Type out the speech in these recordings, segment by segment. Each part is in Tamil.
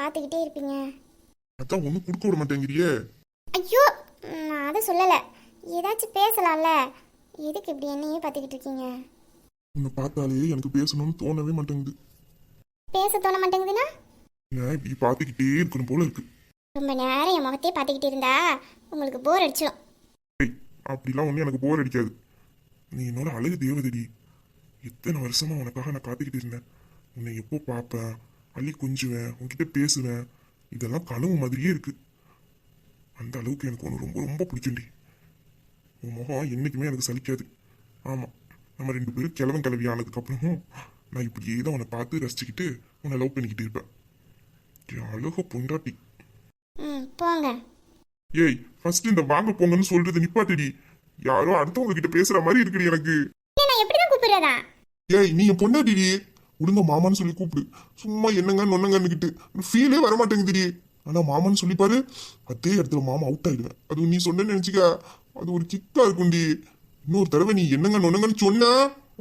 பார்த்துக்கிட்டே இருப்பீங்க. அதான் ஒன்றும் கொடுக்க விட மாட்டேங்கிறியே. ஐயோ நான் அதை சொல்லலை. ஏதாச்சும் பேசலாம்ல. எதுக்கு இப்படி என்னையே பார்த்துக்கிட்டு இருக்கீங்க? உன்னை பார்த்தாலே எனக்கு பேசணும்னு தோணவே மாட்டேங்குது. பேச தோண மாட்டேங்குதுன்னா? நான் இப்படி பார்த்துக்கிட்டே இருக்கணும் போல இருக்கு. ரொம்ப நேரம் என் முகத்தையே பார்த்துக்கிட்டு இருந்தா உங்களுக்கு போர் அடிச்சிடும் ஏய் அப்படிலாம் ஒன்றும் எனக்கு போர் அடிக்காது. நீ என்னோட அழகு தேவதடி. எத்தனை வருஷமா உனக்காக நான் காத்துக்கிட்டு இருந்தேன். உன்னை எப்போ பார்ப்பேன் அள்ளி கொஞ்சுவேன் உன்கிட்ட பேசுவேன். இதெல்லாம் கனவு மாதிரியே இருக்கு. அந்த அளவுக்கு எனக்கு உன்னை ரொம்ப ரொம்ப பிடிக்கும்டி உன் முகம் என்னைக்குமே எனக்கு சலிக்காது. ஆமாம் நம்ம ரெண்டு பேரும் கிழவன் கிளவி ஆனதுக்கப்புறமும் நான் இப்படியே தான் உன்னை பார்த்து ரசிச்சுக்கிட்டு உன்னை லவ் பண்ணிக்கிட்டு இருப்பேன். அழகு பொண்டாட்டி. ஏய் ஃபர்ஸ்ட் இந்த வாங்க போங்கன்னு சொல்றது நிப்பாட்டிடி. யாரோ அடுத்தவங்க கிட்ட பேசுற மாதிரி இருக்குடி எனக்கு. ஏய் நீ பொண்டாட்டிடி. விடுங்க மாமான்னு சொல்லி கூப்பிடு. சும்மா என்னங்க நொன்னங்கன்னுக்கிட்டு ஃபீலே வர மாட்டேங்குதுடி ஆனா மாமான்னு சொல்லி பாரு அதே இடத்துல மாமா அவுட் ஆயிடுவேன். அது நீ சொன்னேன்னு நினைச்சுக்க அது ஒரு கிக்கா இருக்கும்டி. இன்னொரு தடவை நீ என்னங்க நொன்னங்கன்னு சொன்னா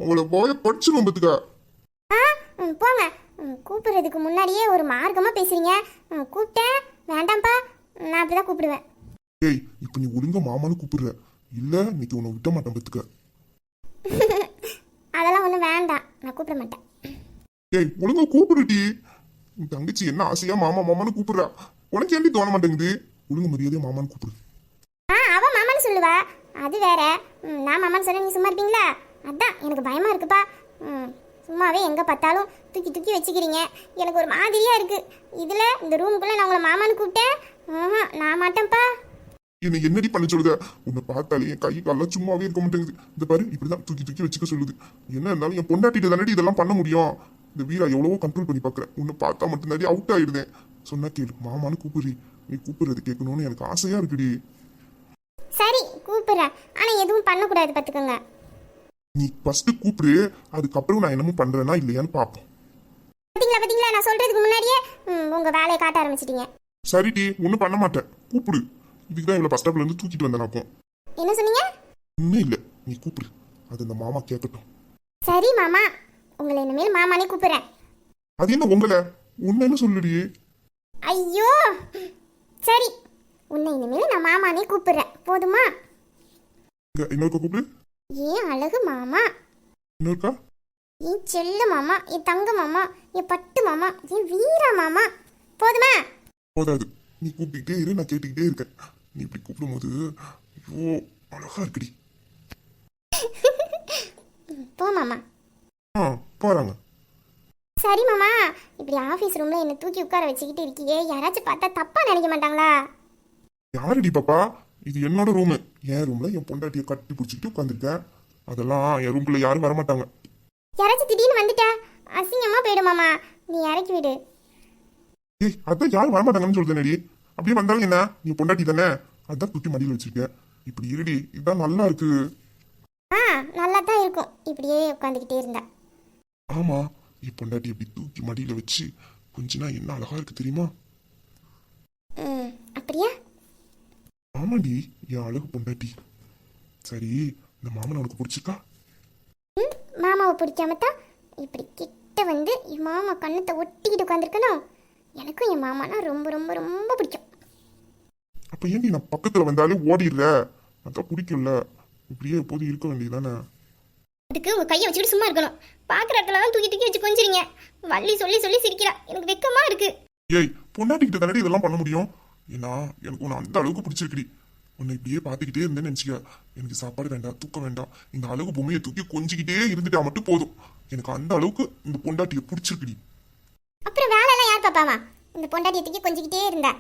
உங்களை போய படிச்சிருவோம் பத்துக்கா. போங்க. கூப்பிடுறதுக்கு முன்னாடியே ஒரு மார்க்கமாக பேசுறீங்க. கூப்பிட்டேன். வேண்டாம்ப்பா. நான் அப்படி தான் கூப்பிடுவேன். ஏய் இப்ப நீ ஒழுங்கா மாமான்னு கூப்பிடுற. இல்ல இன்னைக்கு உன்னை விட்ட மாட்டேன் பத்துக்க. அதெல்லாம் ஒன்றும் வேண்டாம். நான் கூப்பிட மாட்டேன். ஏய் ஒழுங்கா கூப்பிடுடி. உன் தங்கச்சி என்ன ஆசையா மாமா மாமான்னு கூப்பிடுறா. உனக்கு ஏன்டி தோண மாட்டேங்குது? ஒழுங்கு மரியாதையா மாமான்னு கூப்பிடு. ஆ அவன் மாமான்னு சொல்லுவா. அது வேற. ம், நான் மாமான்னு சொன்ன நீ சும்மா இருப்பீங்களா? அதான் எனக்கு பயமா இருக்குப்பா. ம், சும்மாவே எங்கே பார்த்தாலும் தூக்கி தூக்கி வச்சுக்கிறீங்க. எனக்கு ஒரு மாதிரியா இருக்கு. இதில் இந்த ரூமுக்குள்ளே நான் உங்களை மாமான்னு கூப்பிட்டேன். ஆஹா, நான் மாட்டேன்ப்பா. என்னை என்னடி பண்ண சொல்லுத? உன்னை பார்த்தாலே என் கை காலெல்லாம் சும்மாவே இருக்க மாட்டேங்குது. இந்த பாரு இப்படிதான் தூக்கி தூக்கி வச்சுக்க சொல்லுது. என்ன இருந்தாலும் என் பொண்டாட்டிட்டு தானடி இதெல்லாம் பண்ண முடியும்? இந்த வீரா எவ்வளவோ கண்ட்ரோல் பண்ணி பார்க்கறேன் உன்னை பார்த்தா மட்டும்தாடி அவுட் ஆயிடுதேன் சொன்னா கேளு மாமான்னு கூப்பிடுறி. நீ கூப்பிடுறது கேட்கணும்னு எனக்கு ஆசையா இருக்குடி. சரி கூப்பிடுறேன். ஆனால் எதுவும் பண்ணக்கூடாது பார்த்துக்கோங்க. நீ ஃபர்ஸ்ட் கூப்பிடு அதுக்கப்புறம் நான் என்னமோ பண்றேனா இல்லையான்னு பார்ப்போம். பார்த்தீங்களா பார்த்தீங்களா நான் சொல்கிறதுக்கு முன்னாடியே உங்க வேலையை காட்ட ஆரம்பிச்சிட்டீங்க. சரிடி ஒன்றும் பண்ண மாட்டேன். கூப்பிடு. இதுக்கு தான் இவ்வளோ பஸ் ஸ்டாப்ல இருந்து தூக்கிட்டு வந்தேன் என்ன சொன்னீங்க? ஒன்றும் இல்லை. நீ கூப்பிடு. அது இந்த மாமா கேட்கட்டும். சரி மாமா. உங்களை இனிமேல் மாமானே கூப்பிடுறேன். அது என்ன உங்களை உண்மைன்னு சொல்லுடி? ஐயோ! சரி உன்னை இனிமேல் நான் மாமானே கூப்பிடுறேன். போதுமா? இன்னொருக்கா கூப்பிடு. ஏன் அழகு மாமா? இன்னொருக்கா? என் செல்ல மாமா? என் தங்க மாமா? என் பட்டு மாமா? என் வீர மாமா? போதுமா? போதாது. நீ கூப்பிட்டுக்கிட்டே இரு நான் கேட்டுக்கிட்டே இருக்கேன். நீ இப்படி கூப்பிடும்போது ஐயோ அழகா இருக்குடி. போ மாமா. ஆ போறாங்க. சரி மாமா. இப்படி ஆஃபீஸ் ரூம்ல என்னை தூக்கி உட்கார வச்சுக்கிட்டு இருக்கியே யாராச்சும் பார்த்தா தப்பா நினைக்க மாட்டாங்களா? யாருடி பாப்பா? இது என்னோட ரூமு என் ரூம்ல என் பொண்டாட்டியை கட்டி பிடிச்சிக்கிட்டு உட்காந்துருக்கேன் அதெல்லாம் என் ரூம்குள்ள யாரும் வர மாட்டாங்க யாராச்சும் திடீர்னு வந்துட்டா? அசிங்கமா போயிடும் மாமா. நீ இறக்கி விடு. ஏய் அதான் யாரும் வர மாட்டாங்கன்னு சொல்றேனடி அப்படியே வந்தாலும் என்ன? நீ பொண்டாட்டி தானே? அதான் தூக்கி மடியில் வச்சிருக்கேன் இப்படி இருடி. இதான் நல்லா இருக்கு. ஆ நல்லா தான் இருக்கும். இப்படியே உட்காந்துக்கிட்டே இருந்தா. ஆமா என் பொண்டாட்டி இப்படி தூக்கி மடியில வச்சு கொஞ்ச நாள் என்ன அழகா இருக்கு தெரியுமா? அப்படியா? ஆமாடி என் அழகு பொண்டாட்டி. சரி இந்த மாமன் உனக்கு பிடிச்சிருக்கா? மாமாவை பிடிக்காம தான் இப்படி கிட்ட வந்து என் மாமா கண்ணத்தை ஒட்டிக்கிட்டு உட்காந்துருக்கணும் எனக்கும் என் மாமானா ரொம்ப ரொம்ப ரொம்ப பிடிக்கும். அப்ப ஏன்டி நான் பக்கத்துல வந்தாலே ஓடிடுற? அதான் பிடிக்கல இப்படியே எப்போதும் இருக்க வேண்டியதானே அதுக்கு உங்க கையை வச்சுக்கிட்டு சும்மா இருக்கணும். பாக்குற இடத்துலலாம் தூக்கி தூக்கி வச்சு கொஞ்சிருங்க. வள்ளி சொல்லி சொல்லி சிரிக்கிறா. எனக்கு வெக்கமா இருக்கு. ஏய் பொண்டாட்டிக்கிட்ட தானே இதெல்லாம் பண்ண முடியும்? ஏன்னா எனக்கு உன்னை அந்த அளவுக்கு பிடிச்சிருக்குடி. உன்னை இப்படியே பார்த்துக்கிட்டே இருந்தேன்னு நினச்சிக்க. எனக்கு சாப்பாடு வேண்டாம் தூக்கம் வேண்டாம். இந்த அழகு பொம்மையை தூக்கி கொஞ்சிக்கிட்டே இருந்துட்டா மட்டும் போதும். எனக்கு அந்த அளவுக்கு இந்த பொண்டாட்டியை பிடிச்சிருக்குடி. அப்புறம் வேலையெல்லாம் யார் பாப்பாமா? இந்த பொண்டாட்டியை தூக்கி கொஞ்சிக்கிட்டே இருந்தா.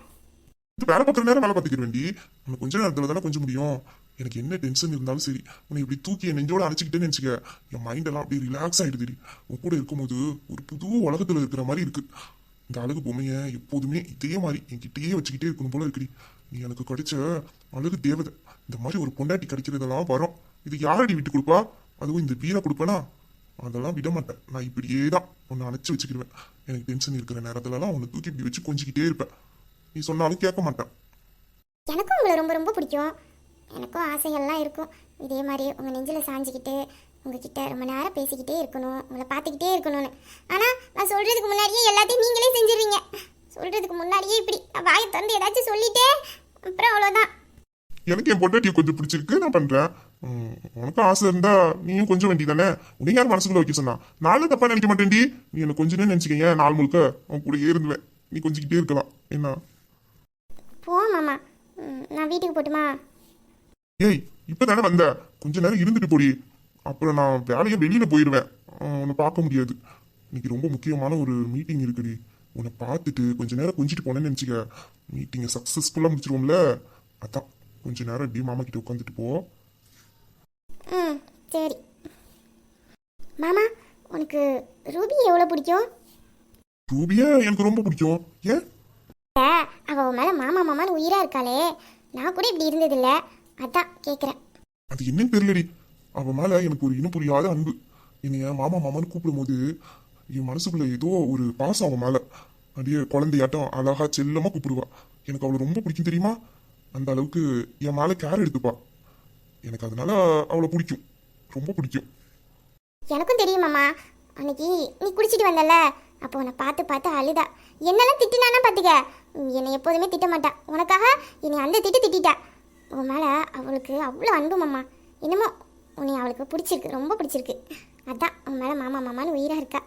இது வேலை பார்க்குற நேரம் வேலை பார்த்துக்கிற வேண்டி. நம்ம கொஞ்ச நேரத்தில் தானே கொஞ்சம் முடியும். எனக்கு என்ன டென்ஷன் இருந்தாலும் சரி உன்னை இப்படி தூக்கி என் நெஞ்சோட அணைச்சிக்கிட்டேன்னு நினச்சிக்க. என் மைண்டெல்லாம் அப்படியே ரிலாக்ஸ் ஆகிடுதுடி உன் கூட இருக்கும்போது ஒரு புது உலகத்தில் இருக்கிற மாதிரி இருக்குது இந்த அழகு பொம்மையை எப்போதுமே இதே மாதிரி என்கிட்டயே வச்சுக்கிட்டே இருக்கணும் போல இருக்குடி நீ எனக்கு கிடைச்ச அழகு தேவதை. இந்த மாதிரி ஒரு பொண்டாட்டி கிடைக்கிறதெல்லாம் வரும். இது யாரடி விட்டு கொடுப்பா? அதுவும் இந்த வீரை கொடுப்பேனா? அதெல்லாம் விட மாட்டேன். நான் இப்படியே தான் உன்னை அணைச்சி வச்சுக்கிடுவேன். எனக்கு டென்ஷன் இருக்கிற நேரத்துலலாம் உன்னை தூக்கி இப்படி வச்சு கொஞ்சிக்கிட்டே இருப்பேன். நீ சொன்னாலும் கேட்க மாட்டேன். எனக்கும் உங்களை ரொம்ப ரொம்ப பிடிக்கும். எனக்கும் ஆசைகள்லாம் இருக்கும். இதே மாதிரி உங்கள் நெஞ்சில் சாஞ்சிக்கிட்டு உங்ககிட்ட ரொம்ப நேரம் பேசிக்கிட்டே இருக்கணும். உங்களை பார்த்துக்கிட்டே இருக்கணும்னு. ஆனால் நான் சொல்கிறதுக்கு முன்னாடியே எல்லாத்தையும் நீங்களே செஞ்சிடுறீங்க. சொல்றதுக்கு முன்னாடியே இப்படி நான் வாயை திறந்து ஏதாச்சும் சொல்லிட்டே அப்புறம் அவ்வளோதான் எனக்கு என் பொண்டாட்டியை கொஞ்சம் பிடிச்சிருக்கு நான் பண்றேன். உம், உனக்கும் ஆசை இருந்தா நீயும் கொஞ்சம் வேண்டியதானே? உன்னை யார் மனசுக்குள்ள வைக்க சொன்னா? நானும் தப்பா நினைக்க மாட்டேன்டி. நீ என்ன கொஞ்ச நேரம் நினைச்சுக்கங்க நாள் முழுக்க உன் கூட இருந்துவேன். நீ கொஞ்சிக்கிட்டே இருக்கலாம். என்ன? நான் வீட்டுக்கு போட்டுமா? ஏய் இப்பதானே வந்த. கொஞ்ச நேரம் இருந்துட்டு போடி. அப்புறம் நான் வேலையை வெளியில போயிடுவேன் உன்னை பார்க்க முடியாது. இன்னைக்கு ரொம்ப முக்கியமான ஒரு மீட்டிங் இருக்குடி. உன்னை பார்த்துட்டு கொஞ்ச நேரம் கொஞ்சிட்டு போனேன்னு நினச்சிக்க. மீட்டிங்கை சக்ஸஸ்ஃபுல்லாக முடிச்சிருவோம்ல? அதான். கொஞ்ச நேரம் இப்படி மாமா கிட்ட உட்காந்துட்டு போ. ம் சரி. மாமா உனக்கு ரூபி எவ்வளோ பிடிக்கும்? ரூபியா எனக்கு ரொம்ப பிடிக்கும். ஏன்? அவ மேலே மாமா மாமான்னு உயிராக இருக்காளே. நான் கூட இப்படி இருந்ததில்ல. அதான் கேட்குறேன் அது என்னன்னு தெரியலடி. அவன் மேல எனக்கு ஒரு இனம் புரியாத அன்பு. என்னைய மாமா மாமான்னு கூப்பிடும்போது என் மனசுக்குள்ள ஏதோ ஒரு பாசம் அவன் மேல. அப்படியே குழந்தையாட்டம் அழகா செல்லமா கூப்பிடுவா. எனக்கு அவளை ரொம்ப பிடிக்கும் தெரியுமா? அந்த அளவுக்கு என் மேல கேர் எடுத்துப்பா. எனக்கு அதனால அவளை பிடிக்கும். ரொம்ப பிடிக்கும். எனக்கும் தெரியும் மாமா. அன்னைக்கு நீ குடிச்சிட்டு வந்தல அப்போ உன்னை பார்த்து பார்த்து அழுதா. என்னெல்லாம் திட்டினானா பார்த்துக்க என்னை எப்போதுமே திட்ட மாட்டா உனக்காக என்னை அந்த திட்டு திட்டிட்டா. உன் மேலே அவளுக்கு அவ்வளோ அன்பு மாமா. என்னமோ உன்னை அவளுக்கு பிடிச்சிருக்கு ரொம்ப பிடிச்சிருக்கு. அதான் உன் மேலே மாமா மாமான்னு உயிராக இருக்கா.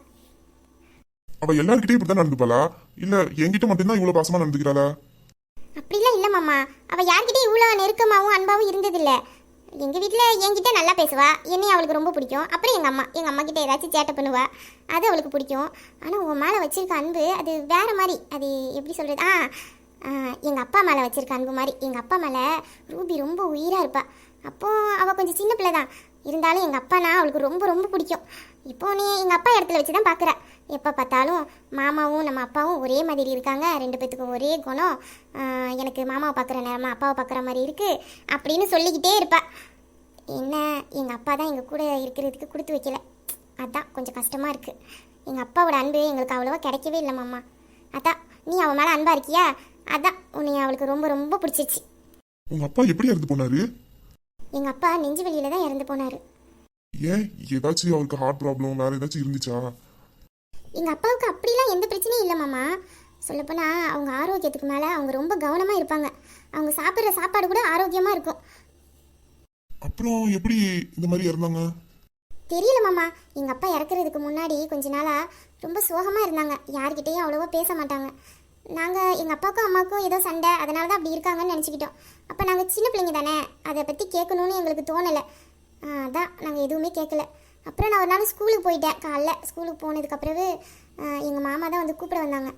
அவ எல்லார்கிட்டயும் இப்படிதான் நடந்துப்பாளா? இல்ல என்கிட்ட மட்டும்தான் இவ்வளவு பாசமா நடந்துக்கிறாளா? அப்படிலாம் இல்லை மாமா. அவள் யார்கிட்டயும் இவ்வளோ நெருக்கமாகவும் அன்பாகவும் இருந்ததில்ல. எங்கள் வீட்டில் என்கிட்ட நல்லா பேசுவா. என்னையும் அவளுக்கு ரொம்ப பிடிக்கும். அப்புறம் எங்கள் அம்மா எங்கள் அம்மா கிட்ட ஏதாச்சும் சேட்டை பண்ணுவா. அது அவளுக்கு பிடிக்கும். ஆனால் உன் மேலே வச்சிருக்க அன்பு அது வேறு மாதிரி. அது எப்படி சொல்கிறது ஆ எங்கள் அப்பா மேலே வச்சிருக்க அன்பு மாதிரி. எங்கள் அப்பா மேலே ரூபி ரொம்ப உயிராக இருப்பா. அப்போ அவள் கொஞ்சம் சின்ன பிள்ளை தான் இருந்தாலும் எங்கள் அப்பானா அவளுக்கு ரொம்ப ரொம்ப பிடிக்கும். இப்போ நீ எங்கள் அப்பா இடத்துல வச்சு தான் பார்க்குறேன் எப்போ பார்த்தாலும் மாமாவும் நம்ம அப்பாவும் ஒரே மாதிரி இருக்காங்க. ரெண்டு பேத்துக்கும் ஒரே குணம். எனக்கு மாமாவை பார்க்குற நேரமா அப்பாவை பார்க்குற மாதிரி இருக்குது அப்படின்னு சொல்லிக்கிட்டே இருப்பா. என்ன எங்கள் அப்பா தான் எங்கள் கூட இருக்கிறதுக்கு கொடுத்து வைக்கல. அதான் கொஞ்சம் கஷ்டமாக இருக்குது எங்கள் அப்பாவோட அன்பு எங்களுக்கு அவ்வளோவா கிடைக்கவே இல்லை மாமா. அதான் நீ அவன் மேலே அன்பாக இருக்கியா? அதான் உன்னை அவளுக்கு ரொம்ப ரொம்ப பிடிச்சிருச்சு. உங்க அப்பா எப்படி இறந்து போனாரு? எங்கள் அப்பா நெஞ்சு வெளியில் தான் இறந்து போனார். ஏன் ஏதாச்சும் அவருக்கு ஹார்ட் ப்ராப்ளம் வேற ஏதாச்சும் இருந்துச்சா? எங்கள் அப்பாவுக்கு அப்படிலாம் எந்த பிரச்சனையும் இல்லை மாமா. சொல்லப்போனால் அவங்க ஆரோக்கியத்துக்கு மேலே அவங்க ரொம்ப கவனமாக இருப்பாங்க. அவங்க சாப்பிட்ற சாப்பாடு கூட ஆரோக்கியமாக இருக்கும். அப்புறம் எப்படி இந்த மாதிரி இறந்தாங்க? தெரியல மாமா. எங்கள் அப்பா இறக்குறதுக்கு முன்னாடி கொஞ்ச நாளாக ரொம்ப சோகமாக இருந்தாங்க. யார்கிட்டயும் அவ்வளோவா பேச மாட்டாங்க. நாங்கள் எங்கள் அப்பாவுக்கும் அம்மாவுக்கும் ஏதோ சண்டை அதனால தான் அப்படி இருக்காங்கன்னு நினச்சிக்கிட்டோம். அப்போ நாங்கள் சின்ன பிள்ளைங்க தானே. அதை பற்றி கேட்கணும்னு எங்களுக்கு தோணலை. அதான் நாங்கள் எதுவுமே கேட்கல. அப்புறம் நான் ஒரு நாள் ஸ்கூலுக்கு போயிட்டேன் காலைல. ஸ்கூலுக்கு போனதுக்கு பிறகு எங்கள் மாமா தான் வந்து கூப்பிட வந்தாங்க.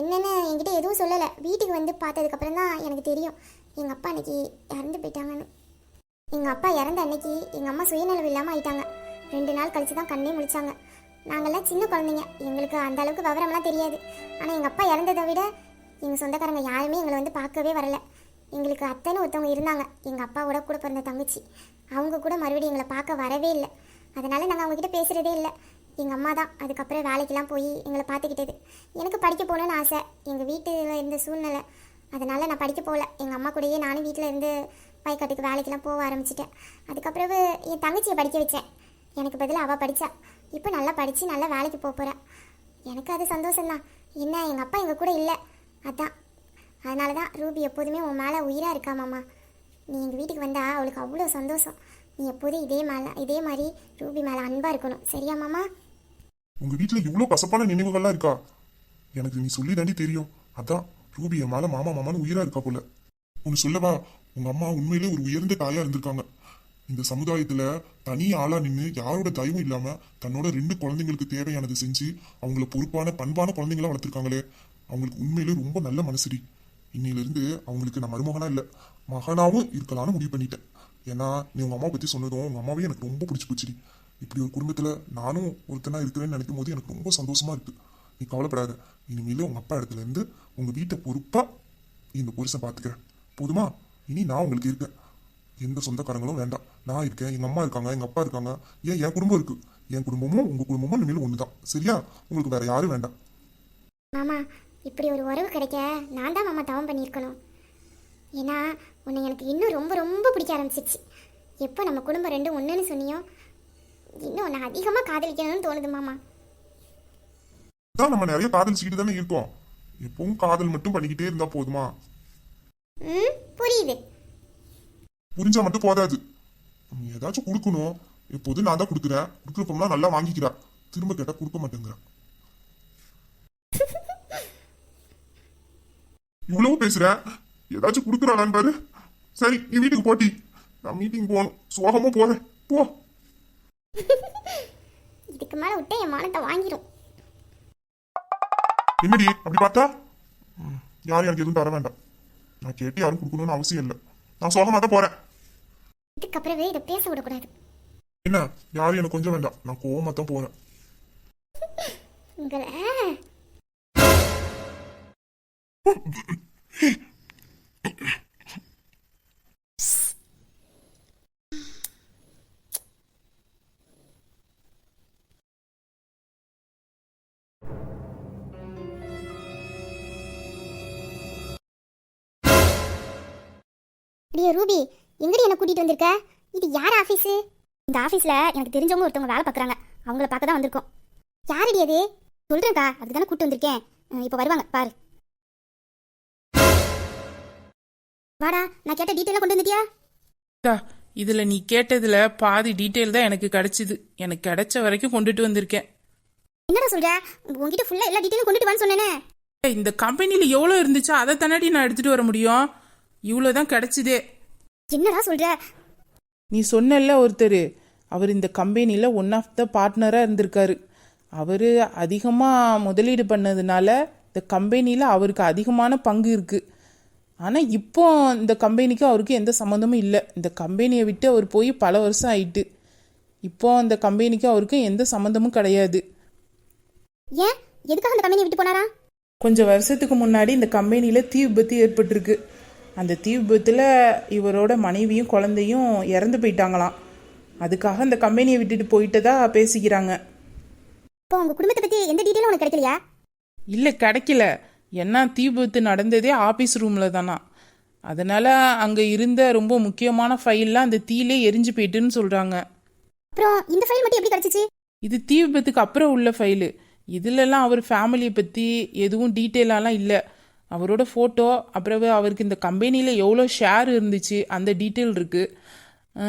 என்னென்னு என்கிட்ட எதுவும் சொல்லலை. வீட்டுக்கு வந்து பார்த்ததுக்கப்புறம் தான் எனக்கு தெரியும். எங்கள் அப்பா அன்னைக்கு இறந்து போயிட்டாங்கன்னு. எங்கள் அப்பா இறந்த அன்னைக்கு எங்கள் அம்மா சுயநலவு இல்லாமல் ஆயிட்டாங்க. ரெண்டு நாள் கழிச்சு தான் கண்ணே முடிச்சாங்க நாங்கள்லாம் சின்ன குழந்தைங்க. எங்களுக்கு அந்த அளவுக்கு விவரம்லாம் தெரியாது. ஆனால் எங்கள் அப்பா இறந்ததை விட எங்கள் சொந்தக்காரங்க யாருமே எங்களை வந்து பார்க்கவே வரல. எங்களுக்கு அத்தைன்னு ஒருத்தவங்க இருந்தாங்க. எங்கள் அப்பாவோட கூட பிறந்த தங்கச்சி. அவங்க கூட மறுபடியும் எங்களை பார்க்க வரவே இல்லை. அதனால் நாங்கள் அவங்ககிட்ட பேசுகிறதே இல்லை. எங்கள் அம்மா தான். அதுக்கப்புறம் வேலைக்கெல்லாம் போய் எங்களை பார்த்துக்கிட்டது எனக்கு படிக்க போகணுன்னு ஆசை. எங்கள் வீட்டில் இருந்த சூழ்நிலை. அதனால் நான் படிக்க போகல. எங்கள் அம்மா கூடயே நானும் வீட்டில் இருந்து பைக்காட்டுக்கு வேலைக்கெல்லாம் போக ஆரம்பிச்சிட்டேன். அதுக்கப்புறவு என் தங்கச்சியை படிக்க வச்சேன். எனக்கு பதிலாக அவள் படித்தா இப்போ நல்லா படித்து நல்லா வேலைக்கு போக போகிறா எனக்கு அது சந்தோஷம்தான். என்ன எங்கள் அப்பா எங்கள் கூட இல்லை. அதான். அதனால தான் ரூபி எப்போதுமே உன் மேலே உயிராக இருக்கா மாமா? நீ எங்கள் வீட்டுக்கு வந்தால் அவளுக்கு அவ்வளோ சந்தோஷம். நீ எப்போதும் இதே மேலே இதே மாதிரி ரூபி மேலே அன்பாக இருக்கணும். சரியா மாமா? உங்கள் வீட்டில் இவ்வளோ கசப்பான நினைவுகள்லாம் இருக்கா? எனக்கு நீ சொல்லி தாண்டி தெரியும். அதான் ரூபி என் மாமா மாமான்னு உயிராக இருக்கா போல. ஒன்னு சொல்லவா உங்கள் அம்மா உண்மையிலே ஒரு உயர்ந்த தாயாக இருந்திருக்காங்க. இந்த சமுதாயத்தில் தனி ஆளாக நின்று யாரோட தயவும் இல்லாமல் தன்னோட ரெண்டு குழந்தைங்களுக்கு தேவையானது செஞ்சு அவங்கள பொறுப்பான பண்பான குழந்தைங்களா வளர்த்துருக்காங்களே. அவங்களுக்கு உண்மையிலே ரொம்ப நல்ல மனசுடி. இன்னையிலிருந்து அவங்களுக்கு நான் மருமகனாக இல்லை மகனாகவும் இருக்கலாம்னு முடிவு பண்ணிட்டேன். ஏன்னா நீ உங்க அம்மா பத்தி சொன்னதும் உங்க அம்மாவே எனக்கு ரொம்ப பிடிச்சி போச்சுடி இப்படி ஒரு குடும்பத்துல நானும் ஒருத்தனாக இருக்கிறேன்னு நினைக்கும் போது எனக்கு ரொம்ப சந்தோஷமா இருக்கு. நீ கவலைப்படாத. இனிமேல் உங்க அப்பா இடத்துலேருந்து உங்கள் உங்க வீட்டை பொறுப்பா இந்த புருஷன் பார்த்துக்கிறேன் போதுமா? இனி நான் உங்களுக்கு இருக்கேன் எந்த சொந்தக்காரங்களும் வேண்டாம். நான் இருக்கேன். எங்க அம்மா இருக்காங்க. எங்க அப்பா இருக்காங்க. ஏன் என் குடும்பம் இருக்கு? என் குடும்பமும் உங்கள் குடும்பமும் இனிமேல் தான் சரியா? உங்களுக்கு வேற யாரும் வேண்டாம். மாமா இப்படி ஒரு உறவு கிடைக்க நான் தான் மாமா தவம் பண்ணியிருக்கணும். ஏன்னா உன்னை எனக்கு இன்னும் ரொம்ப ரொம்ப பிடிக்க ஆரம்பிச்சிச்சு. எப்போ நம்ம குடும்பம் ரெண்டும் ஒன்றுன்னு சொன்னியோ இன்னும் உன்னை அதிகமாக காதலிக்கணும்னு தோணுது மாமா. தான் நம்ம நிறைய காதலிச்சுக்கிட்டு தானே இருக்கோம். எப்பவும் காதல் மட்டும் பண்ணிக்கிட்டே இருந்தா போதுமா? ம் புரியுது. புரிஞ்சா மட்டும் போதாது. நீ ஏதாச்சும் கொடுக்கணும். எப்போதும் நான் தான் கொடுக்குறேன். கொடுக்குறப்பம்லாம் நல்லா வாங்கிக்கிறா. திரும்ப கேட்டா கொடுக்க மாட்டேங்கிற. இவ்வளவு பேசுற? ஏதாச்சும் கொடுக்குறாளான்னு பாரு சரி நீ வீட்டுக்கு போட்டி. நான் மீட்டிங் போகணும். சோகமா போறேன் போ. இதுக்கு மேலே விட்டு என் மானத்தை வாங்கிடும் என்னடி அப்படி பார்த்தா? யாரும் எனக்கு எதுவும் தர வேண்டாம். நான் கேட்டு யாரும் கொடுக்கணும்னு அவசியம் இல்லை. நான் சோகமா தான் போறேன். இதுக்கப்புறவே இதை பேச விடக்கூடாது. என்ன? யாரும் எனக்கு கொஞ்சம் வேண்டாம். நான் கோவமா தான் போறேன். உங்களை. அடியே ரூபி எங்கடி என்ன கூட்டிட்டு வந்திருக்க? இது யார் ஆஃபீஸு? இந்த ஆஃபீஸில் எனக்கு தெரிஞ்சவங்க ஒருத்தவங்க வேலை பார்க்குறாங்க. அவங்கள பார்க்க தான் வந்திருக்கோம். யாரடி அது? சொல்கிறேன்க்கா அதுக்கு தானே கூப்பிட்டு வந்திருக்கேன் இப்போ வருவாங்க பாரு. வாடா நான் கேட்ட டீட்டெயிலாக கொண்டு வந்துட்டியா? அக்கா இதுல நீ கேட்டதுல பாதி டீட்டெயில் தான் எனக்கு கிடைச்சிது. எனக்கு கிடைச்ச வரைக்கும் கொண்டுட்டு வந்திருக்கேன். என்னடா சொல்ற? உங்ககிட்ட ஃபுல்லாக எல்லா டீட்டெயிலும் கொண்டுட்டு வான்னு சொன்னேனே. ஏய், இந்த கம்பெனில எவ்வளோ இருந்துச்சோ அதை தானடி நான் எடுத்துட்டு வர முடியும்? இவ்வளோ தான் கிடைச்சிதே. என்னடா சொல்ற? நீ சொன்னல ஒருத்தர். அவர் இந்த கம்பெனியில் ஒன் ஆஃப் த பார்ட்னராக இருந்திருக்காரு. அவர் அதிகமாக முதலீடு பண்ணதுனால இந்த கம்பெனியில் அவருக்கு அதிகமான பங்கு இருக்குது ஆனால் இப்போ இந்த கம்பெனிக்கு அவருக்கு எந்த சம்மந்தமும் இல்லை. இந்த கம்பெனியை விட்டு அவர் போய் பல வருஷம் ஆயிட்டு. இப்போ அந்த கம்பெனிக்கு அவருக்கு எந்த சம்மந்தமும் கிடையாது. ஏன்? எதுக்காக அந்த கம்பெனி விட்டு போனாரா? கொஞ்சம் வருஷத்துக்கு முன்னாடி இந்த கம்பெனியில் தீ விபத்து ஏற்பட்டிருக்கு. அந்த தீ விபத்தில் இவரோட மனைவியும் குழந்தையும் இறந்து போயிட்டாங்களாம். அதுக்காக இந்த கம்பெனியை விட்டுட்டு போயிட்டதா பேசிக்கிறாங்க. இப்போ உங்க குடும்பத்தை பத்தி எந்த டீட்டெயிலும் உனக்கு கிடைக்கலையா? இல்லை கிடைக்கல. ஏன்னா தீ விபத்து நடந்ததே ஆஃபீஸ் ரூமில் தானா. அதனால் அங்கே இருந்த ரொம்ப முக்கியமான ஃபைல்லாம் அந்த தீயிலே எரிஞ்சு போயிட்டுன்னு சொல்கிறாங்க அப்புறம் இந்த ஃபைல் மட்டும் எப்படி கிடைச்சிச்சு? இது தீ விபத்துக்கு அப்புறம் உள்ள ஃபைலு. இதுலலாம் அவர் ஃபேமிலியை பற்றி எதுவும் டீட்டெயிலாலாம் இல்லை. அவரோட ஃபோட்டோ அப்புறம் அவருக்கு இந்த கம்பெனியில் எவ்வளோ ஷேர் இருந்துச்சு அந்த டீட்டெயில் இருக்குது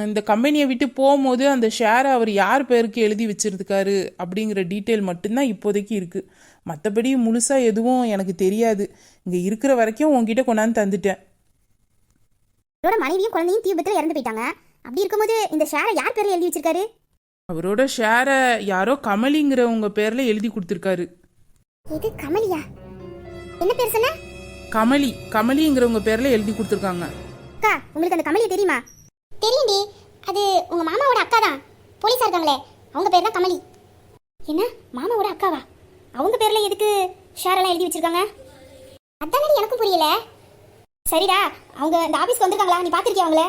இந்த கம்பெனியை விட்டு போகும்போது அந்த ஷேரை அவர் யார் பேருக்கு எழுதி வச்சிருக்காரு அப்படிங்கிற டீட்டெயில் மட்டும்தான் இப்போதைக்கு இருக்குது மற்றபடி முழுசாக எதுவும் எனக்கு தெரியாது. இங்கே இருக்கிற வரைக்கும் உங்ககிட்ட கொண்டாந்து தந்துட்டேன். அவரோட மனைவியும் குழந்தையும் தீ விபத்துல இறந்து போயிட்டாங்க. அப்படி இருக்கும்போது இந்த ஷேரை யார் பேர்ல எழுதி வச்சிருக்காரு? அவரோட ஷேரை யாரோ கமலிங்கிறவங்க பேரில் எழுதி கொடுத்துருக்காரு. இது கமலியா? என்ன பேர் சொன்ன? கமலி கமலிங்கிறவங்க பேரில் எழுதி கொடுத்துருக்காங்க. அக்கா உங்களுக்கு அந்த கமலி தெரியுமா? தெரியும்டி. அது உங்க மாமாவோட அக்கா தான் போலீஸா இருக்காங்களே அவங்க பேர் தான் கமலி. என்ன? மாமாவோட அக்காவா? அவங்க பேர்ல எதுக்கு ஷேர் எல்லாம் எழுதி வச்சிருக்காங்க? அதானடி எனக்கும் புரியல. சரிடா அவங்க இந்த ஆபீஸ்க்கு வந்திருக்காங்களா? நீ பாத்திருக்கியா அவங்கள?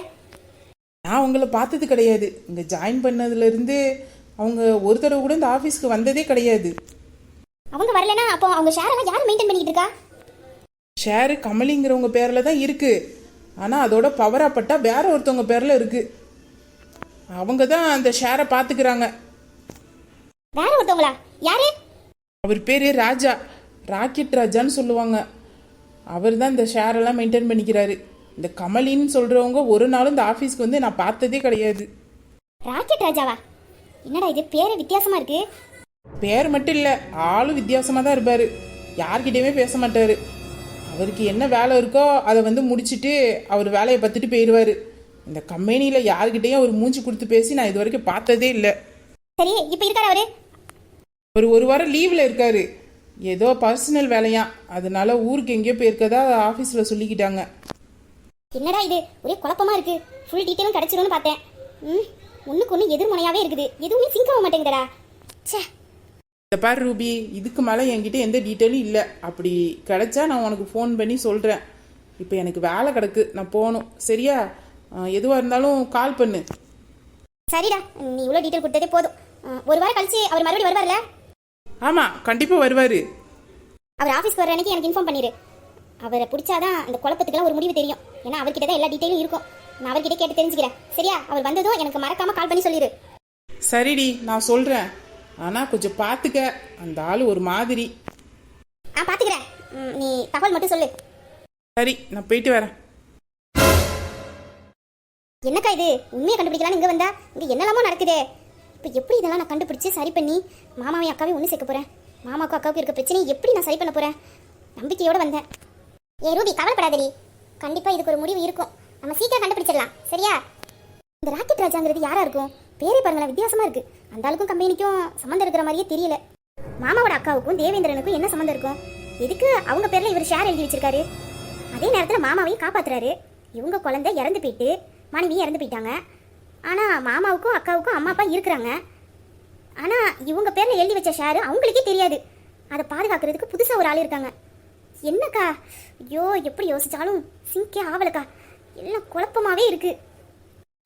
நான் அவங்கள பார்த்தது கிடையாது. இங்கே ஜாயின் பண்ணதுலேருந்து அவங்க ஒரு தடவை கூட இந்த ஆஃபீஸ்க்கு வந்ததே கிடையாது. அவங்க வரலனா அப்போ அவங்க ஷேர் எல்லாம் யார் மெயின்டைன் பண்ணிட்டு இருக்கா? ஷேரு கமலிங்கிறவங்க பேரில் தான் இருக்குது ஆனால் அதோட பவராப்பட்டா வேற ஒருத்தவங்க பேரில் இருக்குது அவங்க தான் அந்த ஷேரை பார்த்துக்கிறாங்க வேற ஒருத்தவங்களா? யாரு? அவர் பேர் ராஜா. ராக்கெட் ராஜான்னு சொல்லுவாங்க. அவர் தான் இந்த ஷேரெல்லாம் மெயின்டைன் பண்ணிக்கிறாரு. இந்த கமலின்னு சொல்கிறவங்க ஒரு நாளும் இந்த ஆஃபீஸ்க்கு வந்து நான் பார்த்ததே கிடையாது. ராக்கெட் ராஜாவா? என்னடா இது? பேரு வித்தியாசமா இருக்கு. பேர் மட்டும் இல்லை ஆளும் வித்தியாசமாக தான் இருப்பார். யார்கிட்டயுமே பேச மாட்டார். அவருக்கு என்ன வேலை இருக்கோ அதை வந்து முடிச்சிட்டு அவர் வேலையை பார்த்துட்டு போயிடுவார். இந்த கம்பெனியில் யார்கிட்டயும் அவர் மூஞ்சி கொடுத்து பேசி நான் இது வரைக்கும் பார்த்ததே இல்லை. சரி இப்போ இருக்காரு அவரு? அவர் ஒரு வாரம் லீவில் இருக்காரு. ஏதோ பர்சனல் வேலையா? அதனால ஊருக்கு எங்கேயோ போயிருக்கதா ஆஃபீஸில் சொல்லிக்கிட்டாங்க. என்னடா இது? ஒரே குழப்பமா இருக்கு. ஃபுல் டீட்டெயிலும் கிடைச்சிரும்னு பார்த்தேன். ம் ஒண்ணுக்கு ஒன்று எதிர்முனையாவே இருக்குது. எதுவுமே சிங்க் ஆக மாட்டேங்குதடா. ச்சே. இந்த பாரு ரூபி இதுக்கு மேலே என்கிட்ட எந்த டீட்டெயிலும் இல்லை. அப்படி கிடைச்சா நான் உனக்கு ஃபோன் பண்ணி சொல்கிறேன் இப்போ எனக்கு வேலை கிடக்கு நான் போகணும். சரியா? எதுவாக இருந்தாலும் கால் பண்ணு. சரிடா நீ இவ்வளோ டீட்டெயில் கொடுத்ததே போதும். ஒரு வாரம் கழிச்சு அவர் மறுபடியும் வருவார்ல? ஆமாம் கண்டிப்பாக வருவார். அவர் ஆஃபீஸ்க்கு வர அன்னைக்கு எனக்கு இன்ஃபார்ம் பண்ணிடு அவரை பிடிச்சாதான் அந்த குழப்பத்துக்கெல்லாம் ஒரு முடிவு தெரியும். ஏன்னா அவர்கிட்ட தான் எல்லா டீட்டெயிலும் இருக்கும். நான் அவர்கிட்ட கேட்டு தெரிஞ்சுக்கிறேன். சரியா? அவர் வந்ததும் எனக்கு மறக்காம கால் பண்ணி சொல்லிடு சரிடி நான் சொல்கிறேன் ஆனால் கொஞ்சம் பார்த்துக்க அந்த ஆள் ஒரு மாதிரி. ஆ பார்த்துக்கிறேன் நீ தகவல் மட்டும் சொல்லு. சரி நான் போயிட்டு வரேன். என்னக்கா இது? உண்மையை கண்டுபிடிக்கலாம்னு இங்கே வந்தா? இங்கே என்னெல்லாமோ நடக்குதே. இப்போ எப்படி இதெல்லாம் நான் கண்டுபிடிச்சு சரி பண்ணி மாமாவையும் அக்காவையும் ஒன்று சேர்க்க போகிறேன் மாமாவுக்கும் அக்காவுக்கும் இருக்க பிரச்சனையை எப்படி நான் சரி பண்ண போகிறேன் நம்பிக்கையோடு வந்தேன். ஏ ரூபி கவலைப்படாதடி. கண்டிப்பாக இதுக்கு ஒரு முடிவு இருக்கும். நம்ம சீக்கிரம் கண்டுபிடிச்சிடலாம். சரியா? இந்த ராக்கெட் ராஜாங்கிறது யாரா இருக்கும்? பேரே பாருங்களேன் வித்தியாசமா இருக்கு. அந்த ஆளுக்கும் கம்பெனிக்கும் சம்மந்தம் இருக்கிற மாதிரியே தெரியல. மாமாவோட அக்காவுக்கும் தேவேந்திரனுக்கும் என்ன சம்மந்தம் இருக்கும்? எதுக்கு அவங்க பேர்ல இவர் ஷேர் எழுதி வச்சிருக்காரு? அதே நேரத்தில் மாமாவையும் காப்பாத்துறாரு. இவங்க குழந்தை இறந்து போயிட்டு மனைவியும் இறந்து போயிட்டாங்க. ஆனா மாமாவுக்கும் அக்காவுக்கும் அம்மா அப்பா இருக்கிறாங்க. ஆனா இவங்க பேர்ல எழுதி வச்ச ஷேர் அவங்களுக்கே தெரியாது. அதை பாதுகாக்கிறதுக்கு புதுசா ஒரு ஆள் இருக்காங்க. என்னக்கா? ஐயோ எப்படி யோசிச்சாலும் சிங்கே ஆவலக்கா. எல்லாம் குழப்பமாவே இருக்குது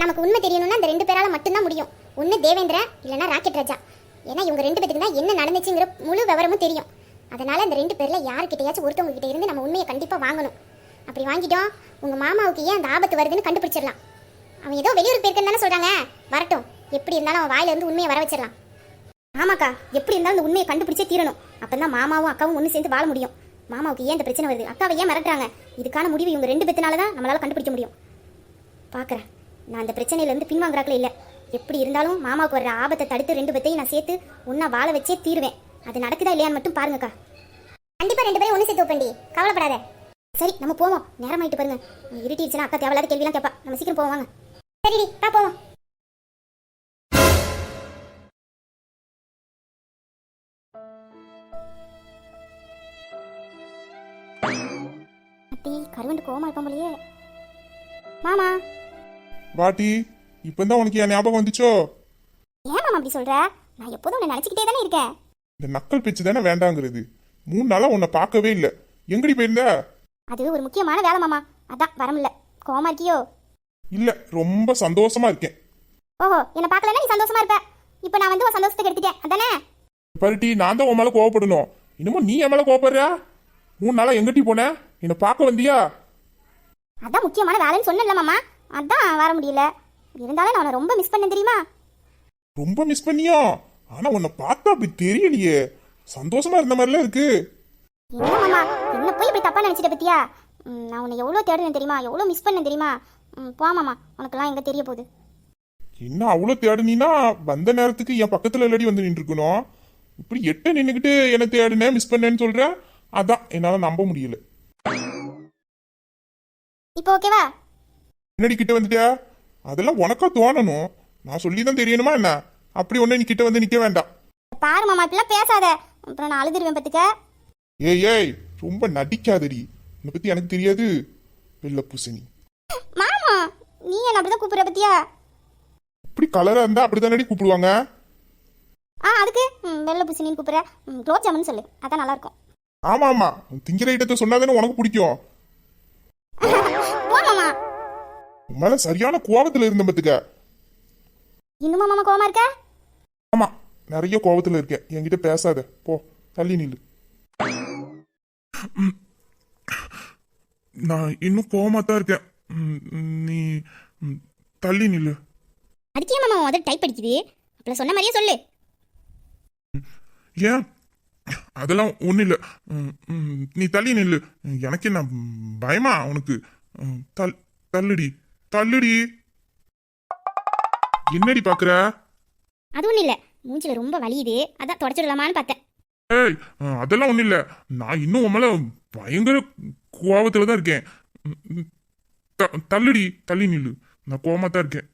நமக்கு உண்மை தெரியணும்னா அந்த ரெண்டு பேரால மட்டும்தான் முடியும். ஒன்று தேவேந்திரன் இல்லைன்னா ராக்கெட் ராஜா. ஏன்னா இவங்க ரெண்டு பேருக்கு தான் என்ன நடந்துச்சுங்கிற முழு விவரமும் தெரியும். அதனால அந்த ரெண்டு பேர்ல யாருக்கிட்டையாச்சும் ஒருத்தவங்க கிட்ட இருந்து நம்ம உண்மையை கண்டிப்பா வாங்கணும். அப்படி வாங்கிட்டோம். உங்க மாமாவுக்கு ஏன் அந்த ஆபத்து வருதுன்னு கண்டுபிடிச்சிடலாம். அவன் ஏதோ வெளியூர் போயிருக்கேன்னு தானே சொல்றாங்க. வரட்டும். எப்படி இருந்தாலும் அவன் வாயில இருந்து உண்மையை வர வச்சிடலாம். ஆமாக்கா எப்படி இருந்தாலும் அந்த உண்மையை கண்டுபிடிச்சே தீரணும். அப்பதான் மாமாவும் அக்காவும் ஒன்று சேர்ந்து வாழ முடியும். மாமாவுக்கு ஏன் இந்த பிரச்சனை வருது? அக்காவை ஏன் மிரட்டுறாங்க? இதுக்கான முடிவு இவங்க ரெண்டு பேத்தினால தான் நம்மளால கண்டுபிடிக்க முடியும். பார்க்குறேன் நான் அந்த பிரச்சனையிலேருந்து பின்வாங்குறாக்கில் இல்லை. எப்படி இருந்தாலும் மாமாவுக்கு வர்ற ஆபத்தை தடுத்து ரெண்டு பேத்தையும் நான் சேர்த்து ஒன்றா வாழ வச்சே தீருவேன். அது நடக்குதா இல்லையான்னு மட்டும் பாருங்கக்கா. கண்டிப்பாக ரெண்டு பேரும் ஒன்று சேர்த்து வைப்பண்டி கவலைப்படாத. சரி நம்ம போவோம். நேரமாயிட்டு பாருங்க. இருட்டிடுச்சுன்னா அக்கா தேவையில்லாத கேள்விலாம் கேட்பா நம்ம சீக்கிரம் போவாங்க சரி சரிடி பா போவோம். அத்தி கருவண்டு கோமா இருப்பான் போலயே. மாமா. பாட்டி இப்பதான் உனக்கு என் ஞாபகம் வந்துச்சோ? ஏன் மாமா அப்படி சொல்ற? நான் எப்போதும் உன்னை நினைச்சுக்கிட்டே தானே இருக்கேன். இந்த நக்கல் பேச்சு தானே வேண்டாங்கிறது. மூணு நாளா உன்னை பார்க்கவே இல்லை. எங்கடி போயிருந்த? அது ஒரு முக்கியமான வேலை மாமா. அதான் வர முடியல கோவமா இருக்கியோ? இல்ல ரொம்ப சந்தோஷமா இருக்கேன். ஓஹோ என்னை பார்க்கலன்னா நீ சந்தோஷமா இருப்ப. இப்போ நான் வந்து உன் சந்தோஷத்துக்கு எடுத்துட்டேன். அதானே? பருட்டி நான் தான் உன் மேல கோவப்படணும். இன்னமும் நீ என் மேல கோவப்படுறியா மூணு நாளா எங்கட்டி போன? என்னை பார்க்க வந்தியா? அதான் முக்கியமான வேலைன்னு சொன்னேன்ல மாமா. அதான் வர முடியல. இருந்தாலும் நான் உன்னை ரொம்ப மிஸ் பண்ணேன் தெரியுமா? ரொம்ப மிஸ் பண்ணியா? ஆனா உன்னை பார்த்தா அப்படி தெரியலையே. சந்தோஷமா இருந்த மாதிரிலாம் இருக்கு. என்ன மாமா? என்ன போய் இப்படி தப்பா நினைச்சிட்ட பத்தியா? நான் உன்னை எவ்வளோ தேடுனேன் தெரியுமா? எவ்வளோ மிஸ் பண்ணேன் தெரியுமா? ம், போ மாமா. உனக்கெல்லாம் எங்க தெரிய போகுது? என்ன அவ்வளோ தேடுனீனா? வந்த நேரத்துக்கு என் பக்கத்துல இல்லடி வந்து நின்று இருக்கணும் இப்படி எட்ட நின்னுக்கிட்டு என்ன தேடுனேன் மிஸ் பண்ணேன்னு சொல்ற? அதான் என்னால நம்ப முடியல. இப்போ ஓகேவா என்னடி கிட்ட வந்துட்டியா? அதெல்லாம் உனக்கா தோணணும் நான் சொல்லி தான் தெரியணுமா என்ன? அப்படி ஒண்ணு நீ கிட்ட வந்து நிக்க வேண்டாம். பாரு மாமா இப்படிலாம் பேசாத. அப்புறம் நான் அழுதுருவேன் பத்துக்க. ஏய் ஏய் ரொம்ப நடிக்காதடி. உன்னை பத்தி எனக்கு தெரியாது வெள்ள பூசணி. மாமா நீ என்ன அப்படிதான் கூப்பிடுற பத்தியா? இப்படி கலரா இருந்தா அப்படிதானடி கூப்பிடுவாங்க? ஆ அதுக்கு. ம், வெள்ளை பூசணின்னு கூப்பிடுற. ம், குலோப் ஜாமுன் சொல்லு. அதான் நல்லா இருக்கும் ஆமா ஆமா திங்கிற ஐட்டத்தை சொன்னாதானே உனக்கு பிடிக்கும். மேல சரியான கோபத்துல இருந்த பத்துக்க. இன்னுமா மாமா கோவமா இருக்க? ஆமா நிறைய கோபத்துல இருக்கேன். என்கிட்ட பேசாத. போ தள்ளி நில்லு. நான் இன்னும் கோவமா தான் இருக்கேன். நீ தள்ளி நில்லு. அதுக்கே மாமா முதல்ல டைப் அடிக்குது? அப்பல சொன்ன மாதிரியே சொல்லு. ஏன்? அதெல்லாம் ஒன்றும் இல்லை. நீ தள்ளி நில்லு. எனக்கு என்ன பயமா? உனக்கு தள் தள்ளுடி. தள்ளுடி. என்னடி பாக்குற? அது ஒன்றும் இல்லை. மூஞ்சில ரொம்ப வலியுது. அதான் தொடச்சிடலாமான்னு பார்த்தேன். ஏய் அதெல்லாம் ஒன்றும் இல்லை. நான் இன்னும் உன் மேல பயங்கர கோவத்துல தான் இருக்கேன் தள்ளுடி. தள்ளி நில்லு. நான் கோவமா தான் இருக்கேன்.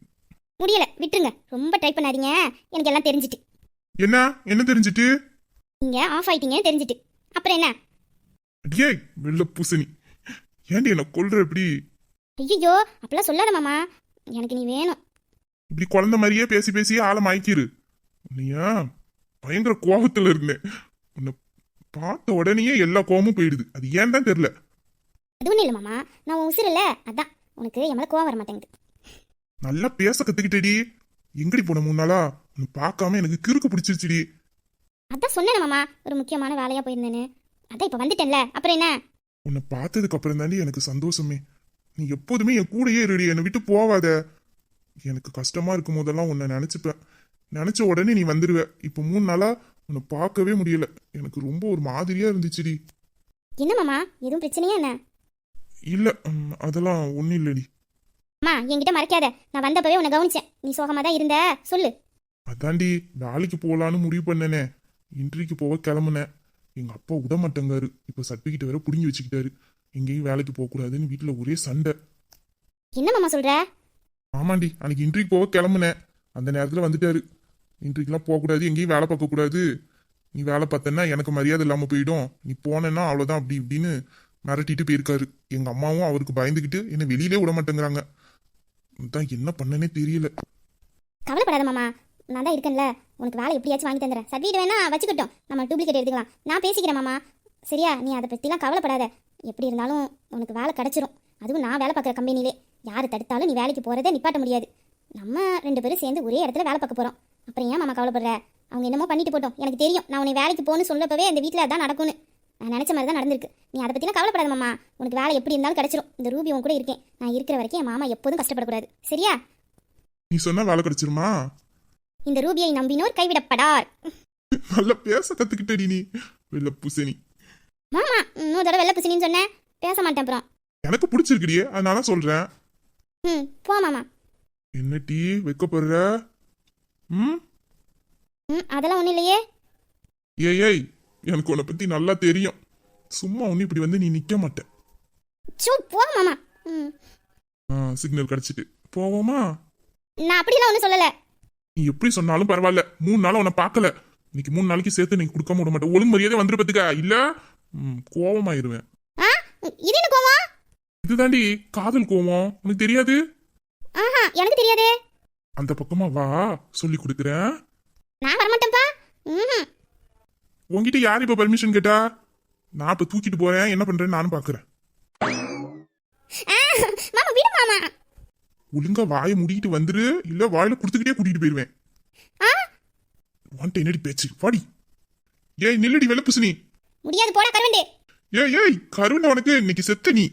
முடியல. விட்டுருங்க. ரொம்ப டைப் பண்ணாதீங்க. எனக்கு எல்லாம் தெரிஞ்சிட்டு. என்ன? என்ன தெரிஞ்சிட்டு? நீங்க ஆஃப் ஆயிட்டீங்கன்னு தெரிஞ்சிட்டு. அப்புறம் என்ன? அடியே வெள்ள பூசணி. ஏன்டி என்ன கொல்ற இப்படி? ஐயோ அப்பெல்லாம் சொல்லாத மாமா. எனக்கு நீ வேணும். இப்படி குழந்தை மாதிரியே பேசி பேசி ஆளை மயக்கிரு. உன்னையா? பயங்கர கோபத்துல இருந்தேன். உன்னை பார்த்த உடனேயே எல்லா கோபமும் போயிடுது. அது ஏன் தான் தெரியல. அது ஒன்றும் இல்லை மாமா. நான் உன் உசுரில்ல அதான். உனக்கு என் மேலே கோவம் வர மாட்டேங்குது. நல்லா பேச கத்துக்கிட்டடி. எங்கடி போன மூணு நாளா? உன்னை பார்க்காம எனக்கு கிறுக்கு பிடிச்சிருச்சுடி. அதான் சொன்னேன் மாமா. ஒரு முக்கியமான வேலையா போயிருந்தேன்னு. அதான் இப்போ வந்துட்டேன்ல. அப்புறம் என்ன? உன்னை பார்த்ததுக்கு அப்புறம் தாண்டி எனக்கு சந்தோஷமே. நீ எப்போதுமே என் கூடயே இருடி என்னை விட்டு போவாத. எனக்கு கஷ்டமா இருக்கும் போதெல்லாம் உன்னை நினைச்சுப்பேன். நினைச்ச உடனே நீ வந்துடுவ இப்போ மூணு நாளா உன்னை பார்க்கவே முடியல. எனக்கு ரொம்ப ஒரு மாதிரியா இருந்துச்சுடி. என்ன மாமா? எதுவும் பிரச்சனையா என்ன? இல்ல ம், அதெல்லாம் ஒண்ணும் இல்லடி. அம்மா என்கிட்ட மறைக்காத. நான் வந்தப்பவே உன்னை கவனிச்சேன். நீ சோகமா தான் இருந்த. சொல்லு. அதாண்டி வேலைக்கு போகலான்னு முடிவு பண்ணனே. இன்டர்வியூக்கு போக கிளம்புனேன். எங்க அப்பா விட மாட்டேங்காரு இப்ப சர்டிபிகேட் வேற புடுங்கி வச்சுக்கிட்டாரு. எங்கேயும் வேலைக்கு போக கூடாதுன்னு வீட்டுல ஒரே சண்டை. என்ன மாமா சொல்ற? ஆமாண்டி அன்னைக்கு இன்டர்வியூக்கு போக கிளம்புனேன். அந்த நேரத்துல வந்துட்டாரு. இன்டர்வியூக்கெல்லாம் போகக்கூடாது எங்கேயும் வேலை பார்க்க கூடாது நீ வேலை பார்த்தேன்னா எனக்கு மரியாதை இல்லாம போயிடும். நீ போனேன்னா அவ்வளவுதான் அப்படி இப்படின்னு மிரட்டிட்டு போயிருக்காரு. எங்க அம்மாவும் அவருக்கு பயந்துக்கிட்டு என்ன வெளியிலே விட மாட்டேங்கிறாங்க. தான் என்ன பண்ணனே தெரியல. கவலைப்படாத மாமா. நான் தான் இருக்கேன்ல. உனக்கு வேலை எப்படியாச்சும் வாங்கி தந்துறேன். சர்டிஃபிகேட் வேணா வச்சுக்கிட்டோம். நம்ம டூப்ளிகேட் எடுத்துக்கலாம். நான் பேசிக்கிறேன் மாமா. சரியா? நீ அதை பற்றிலாம் கவலைப்படாத. எப்படி இருந்தாலும் உனக்கு வேலை கிடச்சிரும். அதுவும் நான் வேலை பார்க்குற கம்பெனிலே. யார் தடுத்தாலும் நீ வேலைக்கு போகிறத நிப்பாட்ட முடியாது. நம்ம ரெண்டு பேரும் சேர்ந்து ஒரே இடத்துல வேலை பார்க்க போகிறோம் அப்புறம் ஏன் மாமா கவலைப்படுற? அவங்க என்னமோ பண்ணிட்டு போட்டோம். எனக்கு தெரியும். நான் உன்னை வேலைக்கு போகணும்னு சொல்லப்பவே இந்த வீட்டில் அதான் நடக்கும்னு. நான் நினச்ச மாதிரி தான் நடந்திருக்கு. நீ அதை பற்றிலாம் கவலைப்படாத மாமா. உனக்கு வேலை எப்படி இருந்தாலும் கிடச்சிரும். இந்த ரூபி உன் கூட இருக்கேன். நான் இருக்கிற வரைக்கும் என் மாமா எப்போதும் கஷ்டப்படக்கூடாது. சரியா? நீ சொன்னா வேலை கிடைச்சிருமா? இந்த ரூபியை நம்பினோர் கைவிடப்படார். நல்லா பேச கத்துக்கிட்டடி நீ. வெள்ள பூசணி. மாமா இன்னொரு தடவை வெள்ளை புசினின்னு சொன்னேன். பேச மாட்டேன் அப்புறம். எனக்கு பிடிச்சிருக்குடியே அதனால சொல்றேன். ம் போ மாமா. என்ன டீ வைக்கப்படுற ம்? ம் அதெல்லாம் ஒன்றும் இல்லையே. ஏய் ஏய் எனக்கு உன்னை பத்தி நல்லா தெரியும். சும்மா ஒண்ணு இப்படி வந்து நீ நிக்க மாட்ட. சோ போ மாமா. ம். ஆ சிக்னல் கிடைச்சிட்டு. போவோமா? நான் அப்படிலாம் ஒன்றும் சொல்லலை. நீ எப்படி சொன்னாலும் பரவாயில்ல. மூணு நாள் உன்னை பார்க்கல. இன்னைக்கு மூணு நாளைக்கு சேர்த்து நீ கொடுக்காம விட மாட்டேன் ஒழுங்கு மரியாதை வந்துரு பத்துக்கா. இல்ல? ம், கோவமாயிருவேன். ஆ? இது என்ன கோவம்? இதுதாண்டி காதல் கோவம். உனக்கு தெரியாது? ஆஹா எனக்கு தெரியாதே. அந்த பக்கமா வா சொல்லி கொடுக்குறேன். நான் வரமாட்டேன்ப்பா. ம் உன்கிட்ட யார் இப்ப பர்மிஷன் கேட்டா? நான் இப்ப தூக்கிட்டு போறேன். என்ன பண்றேன்னு நானும் பாக்குறேன் ஆ மாமா விடு மாமா. ஒழுங்கா வாயை முடிக்கிட்டு வந்துரு. இல்ல வாயில குடுத்துக்கிட்டே கூட்டிட்டு போயிருவேன். ஆ? உன்ட்ட என்னடி பேச்சு? வாடி. ஏய் நில்லடி வெள்ளப்புசுனி முடியாது போடா கருவண்டு. ஏய் ஏய் கருணை உனக்கு இன்னைக்கு செத்து நீ.